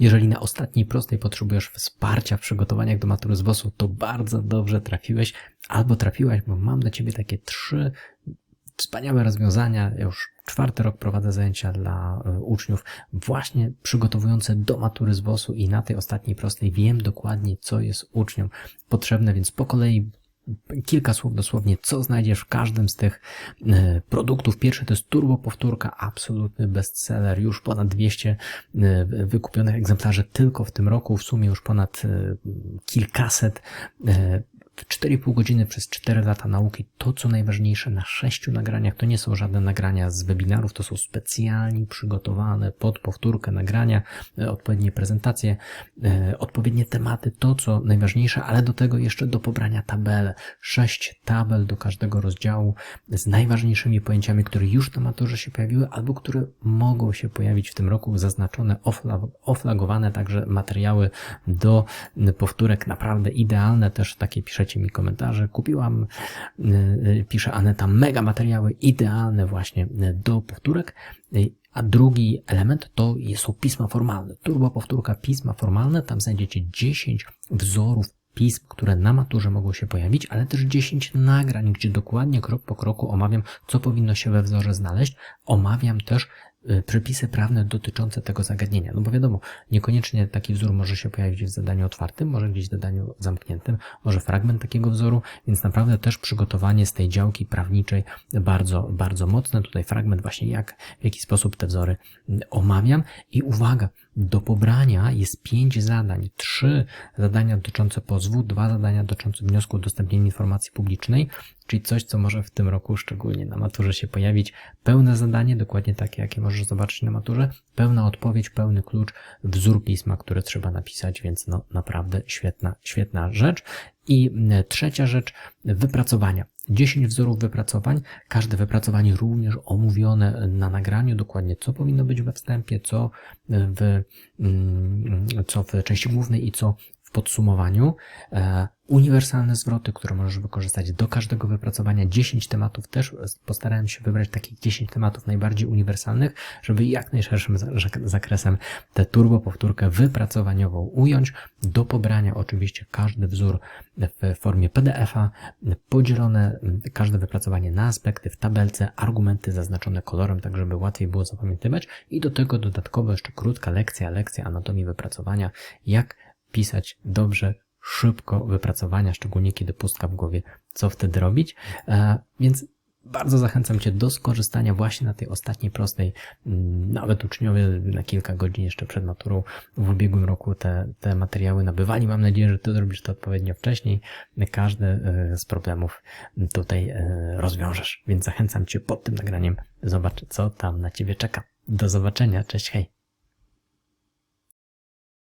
Jeżeli na ostatniej prostej potrzebujesz wsparcia w przygotowaniach do matury z WOS-u, to bardzo dobrze trafiłeś albo trafiłaś, bo mam dla Ciebie takie trzy wspaniałe rozwiązania. Ja już czwarty rok prowadzę zajęcia dla e, uczniów właśnie przygotowujące do matury z WOS-u i na tej ostatniej prostej wiem dokładnie, co jest uczniom potrzebne, więc po kolei kilka słów dosłownie, co znajdziesz w każdym z tych e, produktów. Pierwszy to jest turbo powtórka, absolutny bestseller, już ponad 200 e, wykupionych egzemplarzy tylko w tym roku, w sumie już ponad kilkaset w 4,5 godziny przez 4 lata nauki to, co najważniejsze na sześciu nagraniach, to nie są żadne nagrania z webinarów, to są specjalnie przygotowane pod powtórkę nagrania, e, odpowiednie prezentacje, e, odpowiednie tematy, to, co najważniejsze, ale do tego jeszcze do pobrania tabele. Sześć tabel do każdego rozdziału z najważniejszymi pojęciami, które już na maturze się pojawiły, albo które mogą się pojawić w tym roku, zaznaczone, oflagowane, także materiały do powtórek naprawdę idealne, też takie piszecie piszecie mi komentarze. Kupiłam, y, y, pisze Aneta, mega materiały idealne właśnie y, do powtórek. A drugi element to są pisma formalne. Turbo powtórka pisma formalne. Tam znajdziecie 10 wzorów pism, które na maturze mogą się pojawić, ale też 10 nagrań, gdzie dokładnie krok po kroku omawiam, co powinno się we wzorze znaleźć. Omawiam też przepisy prawne dotyczące tego zagadnienia. No bo wiadomo, niekoniecznie taki wzór może się pojawić w zadaniu otwartym, może gdzieś w zadaniu zamkniętym, może fragment takiego wzoru, więc naprawdę też przygotowanie z tej działki prawniczej bardzo, bardzo mocne. Tutaj fragment właśnie jak, w jaki sposób te wzory y, omawiam. I uwaga, do pobrania jest pięć zadań. Trzy zadania dotyczące pozwu, dwa zadania dotyczące wniosku o udostępnienie informacji publicznej, czyli coś, co może w tym roku szczególnie na maturze się pojawić. Pełne zadanie, dokładnie takie, jakie możesz zobaczyć na maturze, pełna odpowiedź, pełny klucz, wzór pisma, które trzeba napisać, więc no naprawdę świetna, świetna rzecz. I trzecia rzecz, wypracowania. 10 wzorów wypracowań, każde wypracowanie również omówione na nagraniu, dokładnie co powinno być we wstępie, co w, co w części głównej i co w podsumowaniu. E, uniwersalne zwroty, które możesz wykorzystać do każdego wypracowania. 10 tematów też postarałem się wybrać takich 10 tematów najbardziej uniwersalnych, żeby jak najszerszym zakresem tę turbo powtórkę wypracowaniową ująć. Do pobrania oczywiście każdy wzór w formie PDF-a, podzielone każde wypracowanie na aspekty w tabelce, argumenty zaznaczone kolorem, tak żeby łatwiej było zapamiętywać i do tego dodatkowo jeszcze krótka lekcja, lekcja anatomii wypracowania, jak pisać dobrze, szybko wypracowania, szczególnie kiedy pustka w głowie, co wtedy robić. E, więc bardzo zachęcam Cię do skorzystania właśnie na tej ostatniej prostej. Mm, nawet uczniowie na kilka godzin jeszcze przed maturą w ubiegłym roku te, te materiały nabywali. Mam nadzieję, że Ty zrobisz to odpowiednio wcześniej. Każdy e, z problemów tutaj e, rozwiążesz. Więc zachęcam Cię pod tym nagraniem. Zobacz, co tam na Ciebie czeka. Do zobaczenia. Cześć, hej.